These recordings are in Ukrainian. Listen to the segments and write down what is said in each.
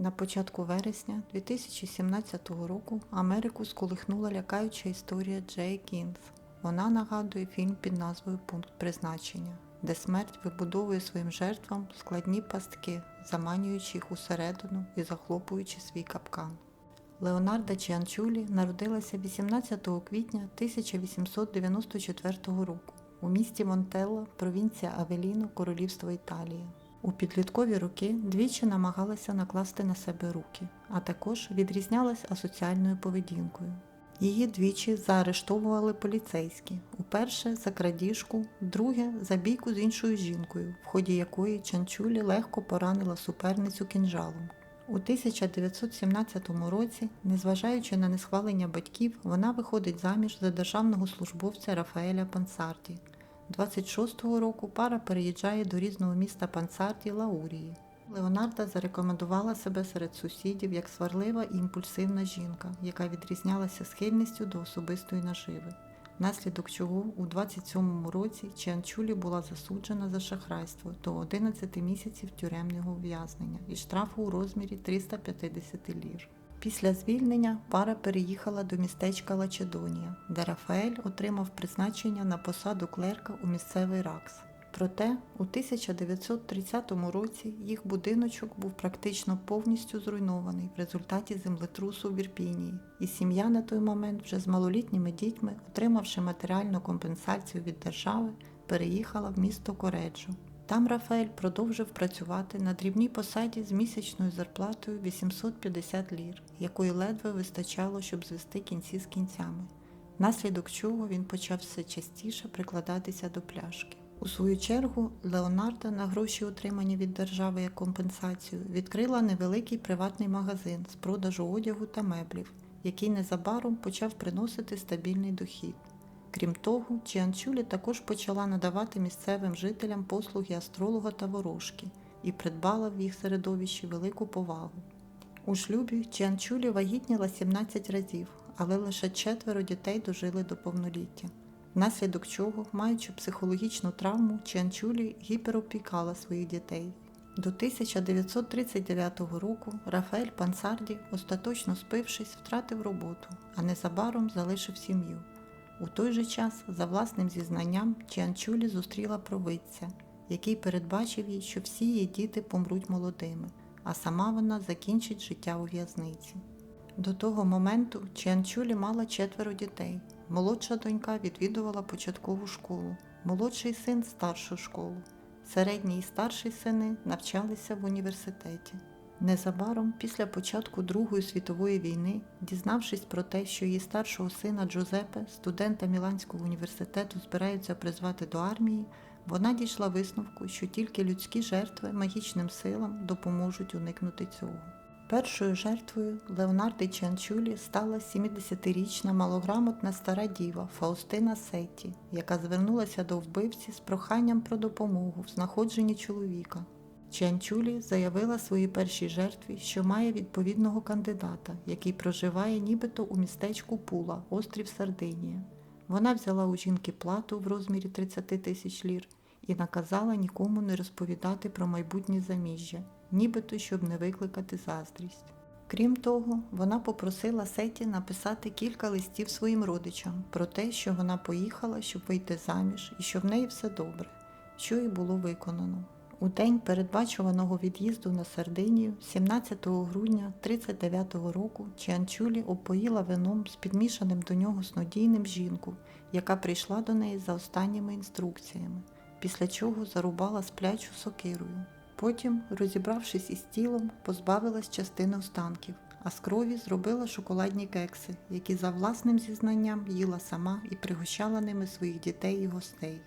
На початку вересня 2017 року Америку сколихнула лякаюча історія Джей Кінс. Вона нагадує фільм під назвою Пункт призначення, де смерть вибудовує своїм жертвам складні пастки, заманюючи їх усередину і захлопуючи свій капкан. Леонарда Чіанчулі народилася 18 квітня 1894 року у місті Монтелло, провінція Авеліно, Королівство Італії. У підліткові роки двічі намагалася накласти на себе руки, а також відрізнялась асоціальною поведінкою. Її двічі заарештовували поліцейські. Уперше за крадіжку, друге за бійку з іншою жінкою, в ході якої Чанчулі легко поранила суперницю кінжалом. У 1917 році, незважаючи на несхвалення батьків, вона виходить заміж за державного службовця Рафаеля Пансарті. 26-го року пара переїжджає до різного міста Пансарті Лаурії. Леонарда зарекомендувала себе серед сусідів як сварлива і імпульсивна жінка, яка відрізнялася схильністю до особистої наживи. Внаслідок чого у 27-му році Чіанчулі була засуджена за шахрайство до 11 місяців тюремного ув'язнення і штрафу у розмірі 350 лір. Після звільнення пара переїхала до містечка Лачедонія, де Рафаель отримав призначення на посаду клерка у місцевий РАКС. Проте у 1930 році їх будиночок був практично повністю зруйнований в результаті землетрусу в Ірпінії, і сім'я на той момент вже з малолітніми дітьми, отримавши матеріальну компенсацію від держави, переїхала в місто Кореджо. Там Рафаель продовжив працювати на дрібній посаді з місячною зарплатою 850 лір, якої ледве вистачало, щоб звести кінці з кінцями. Наслідок чого він почав все частіше прикладатися до пляшки. У свою чергу Леонарда на гроші, отримані від держави як компенсацію, відкрила невеликий приватний магазин з продажу одягу та меблів, який незабаром почав приносити стабільний дохід. Крім того, Чіанчулі також почала надавати місцевим жителям послуги астролога та ворожки і придбала в їх середовищі велику повагу. У шлюбі Чіанчулі вагітніла 17 разів, але лише четверо дітей дожили до повноліття. Внаслідок чого, маючи психологічну травму, Чіанчулі гіперопікала своїх дітей. До 1939 року Рафаель Пансарді, остаточно спившись, втратив роботу, а незабаром залишив сім'ю. У той же час, за власним зізнанням, Чіанчулі зустріла провидця, який передбачив їй, що всі її діти помруть молодими, а сама вона закінчить життя у в'язниці. До того моменту Чіанчулі мала четверо дітей. Молодша донька відвідувала початкову школу, молодший син старшу школу. Середній і старший сини навчалися в університеті. Незабаром після початку Другої світової війни, дізнавшись про те, що її старшого сина Джузепе, студента Міланського університету, збираються призвати до армії, вона дійшла висновку, що тільки людські жертви магічним силам допоможуть уникнути цього. Першою жертвою Леонарди Чанчулі стала 70-річна малограмотна стара діва Фаустина Сетті, яка звернулася до вбивці з проханням про допомогу в знаходженні чоловіка. Чанчулі заявила своїй першій жертві, що має відповідного кандидата, який проживає нібито у містечку Пула, острів Сардинія. Вона взяла у жінки плату в розмірі 30 тисяч лір і наказала нікому не розповідати про майбутнє заміжжя, нібито щоб не викликати заздрість. Крім того, вона попросила Сеті написати кілька листів своїм родичам про те, що вона поїхала, щоб вийти заміж, і що в неї все добре, що й було виконано. У день передбачуваного від'їзду на Сардинію, 17 грудня 39-го року, Чіанчулі опоїла вином з підмішаним до нього снодійним жінку, яка прийшла до неї за останніми інструкціями, після чого зарубала сплячу сокирою. Потім, розібравшись із тілом, позбавилась частини останків, а з крові зробила шоколадні кекси, які за власним зізнанням їла сама і пригощала ними своїх дітей і гостей.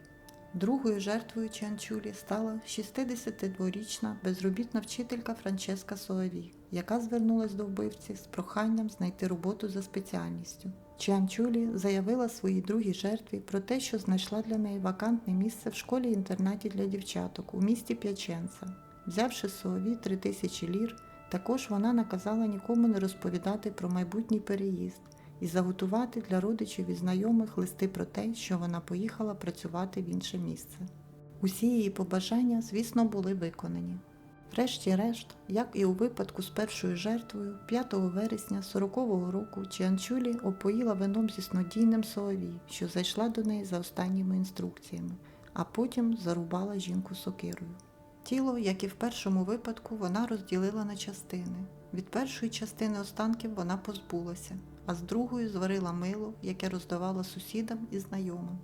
Другою жертвою Чанчулі стала 62-річна безробітна вчителька Франческа Солові, яка звернулась до вбивці з проханням знайти роботу за спеціальністю. Чанчулі заявила своїй другій жертві про те, що знайшла для неї вакантне місце в школі-інтернаті для дівчаток у місті П'яченца. Взявши з Солові 3 тисячі лір, також вона наказала нікому не розповідати про майбутній переїзд і заготувати для родичів і знайомих листи про те, що вона поїхала працювати в інше місце. Усі її побажання, звісно, були виконані. Врешті-решт, як і у випадку з першою жертвою, 5 вересня 40-го року Чіанчулі опоїла вином зі снодійним Соаві, що зайшла до неї за останніми інструкціями, а потім зарубала жінку сокирою. Тіло, як і в першому випадку, вона розділила на частини. Від першої частини останків вона позбулася, а з другої зварила мило, яке роздавала сусідам і знайомим.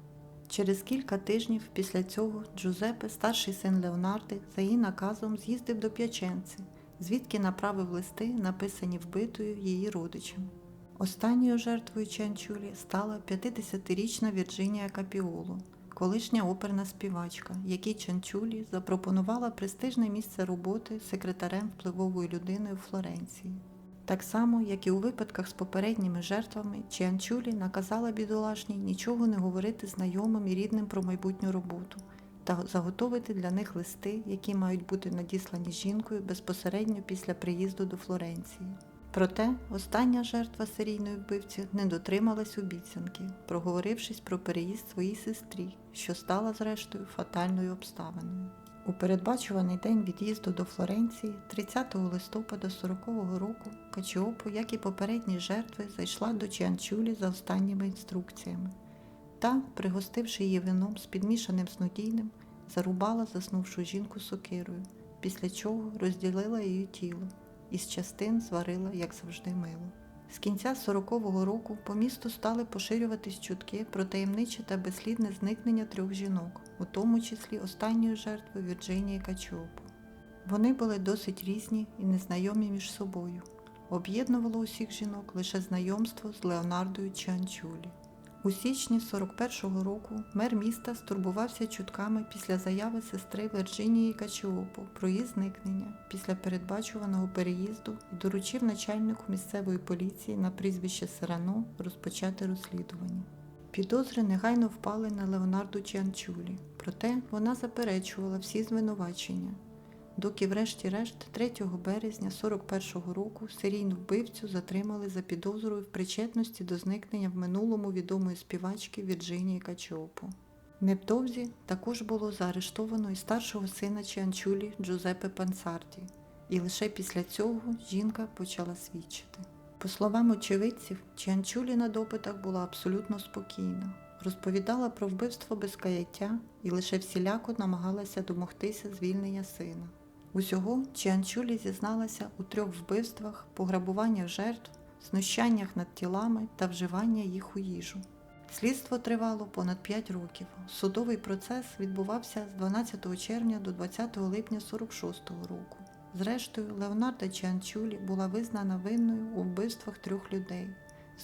Через кілька тижнів після цього Джузепе, старший син Леонарди, за її наказом з'їздив до П'яченци, звідки направив листи, написані вбитою її родичам. Останньою жертвою Чанчулі стала 50-річна Вірджинія Капіоло, колишня оперна співачка, якій Чанчулі запропонувала престижне місце роботи секретарем впливової людини у Флоренції. Так само, як і у випадках з попередніми жертвами, Чіанчулі наказала бідолашній нічого не говорити знайомим і рідним про майбутню роботу та заготовити для них листи, які мають бути надіслані жінкою безпосередньо після приїзду до Флоренції. Проте остання жертва серійної вбивці не дотрималась обіцянки, проговорившись про переїзд своїй сестрі, що стала зрештою фатальною обставиною. У передбачуваний день від'їзду до Флоренції, 30 листопада 40-го року, Качіопо, як і попередні жертви, зайшла до Чіанчулі за останніми інструкціями. Та, пригостивши її вином з підмішаним снодійним, зарубала заснувшу жінку сокирою, після чого розділила її тіло і з частин зварила, як завжди, мило. З кінця 40-го року по місту стали поширюватись чутки про таємниче та безслідне зникнення трьох жінок, у тому числі останньої жертви Вірджинії Качіопу. Вони були досить різні і незнайомі між собою. Об'єднувало усіх жінок лише знайомство з Леонардою Чанчулі. У січні 41-го року мер міста стурбувався чутками після заяви сестри Вірджинії Качіопо про її зникнення після передбачуваного переїзду і доручив начальнику місцевої поліції на прізвище Серано розпочати розслідування. Підозри негайно впали на Леонарду Чіанчулі, проте вона заперечувала всі звинувачення. Доки, врешті-решт, 3 березня 41-го року серійну вбивцю затримали за підозрою в причетності до зникнення в минулому відомої співачки Вірджинії Качіопо. Невдовзі також було заарештовано і старшого сина Чіанчулі Джузепе Пансарді, і лише після цього жінка почала свідчити. По словам очевидців, Чіанчулі на допитах була абсолютно спокійна, розповідала про вбивство без каяття і лише всіляко намагалася домогтися звільнення сина. Усього Чіанчулі зізналася у трьох вбивствах, пограбуваннях жертв, знущаннях над тілами та вживання їх у їжу. Слідство тривало понад 5 років. Судовий процес відбувався з 12 червня до 20 липня 46-го року. Зрештою, Леонарда Чіанчулі була визнана винною у вбивствах трьох людей,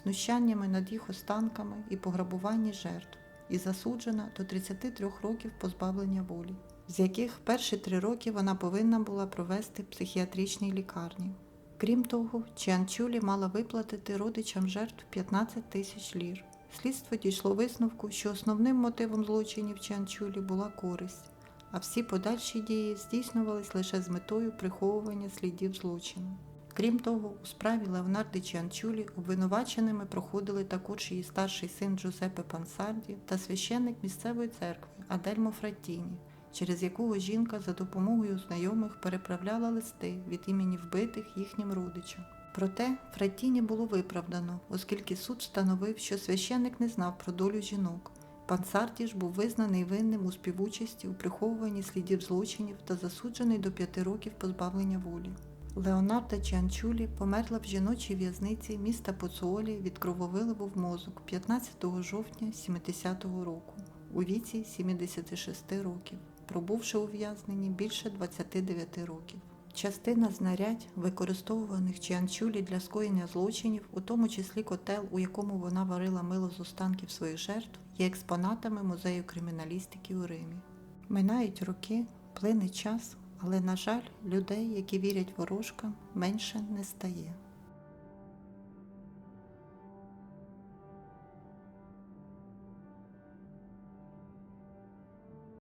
знущаннями над їх останками і пограбуванні жертв, і засуджена до 33 років позбавлення волі, з яких перші три роки вона повинна була провести в психіатричній лікарні. Крім того, Чіанчулі мала виплатити родичам жертв 15 тисяч лір. Слідство дійшло висновку, що основним мотивом злочинів Чіанчулі була користь, а всі подальші дії здійснювались лише з метою приховування слідів злочину. Крім того, у справі Леонарди Чіанчулі обвинуваченими проходили також її старший син Джузеппе Пансарді та священник місцевої церкви Адельмо Фраттіні, через якого жінка за допомогою знайомих переправляла листи від імені вбитих їхнім родичам. Проте Фраттіні було виправдано, оскільки суд встановив, що священник не знав про долю жінок. Пансарді ж був визнаний винним у співучасті у приховуванні слідів злочинів та засуджений до п'яти років позбавлення волі. Леонарда Чіанчулі померла в жіночій в'язниці міста Поцуолі від крововиливу в мозок 15 жовтня 70-го року у віці 76 років, пробувши ув'язненні більше 29 років. Частина знарядь, використовуваних Чіанчулі для скоєння злочинів, у тому числі котел, у якому вона варила мило з останків своїх жертв, є експонатами музею криміналістики у Римі. Минають роки, плине час, але, на жаль, людей, які вірять ворожкам, менше не стає.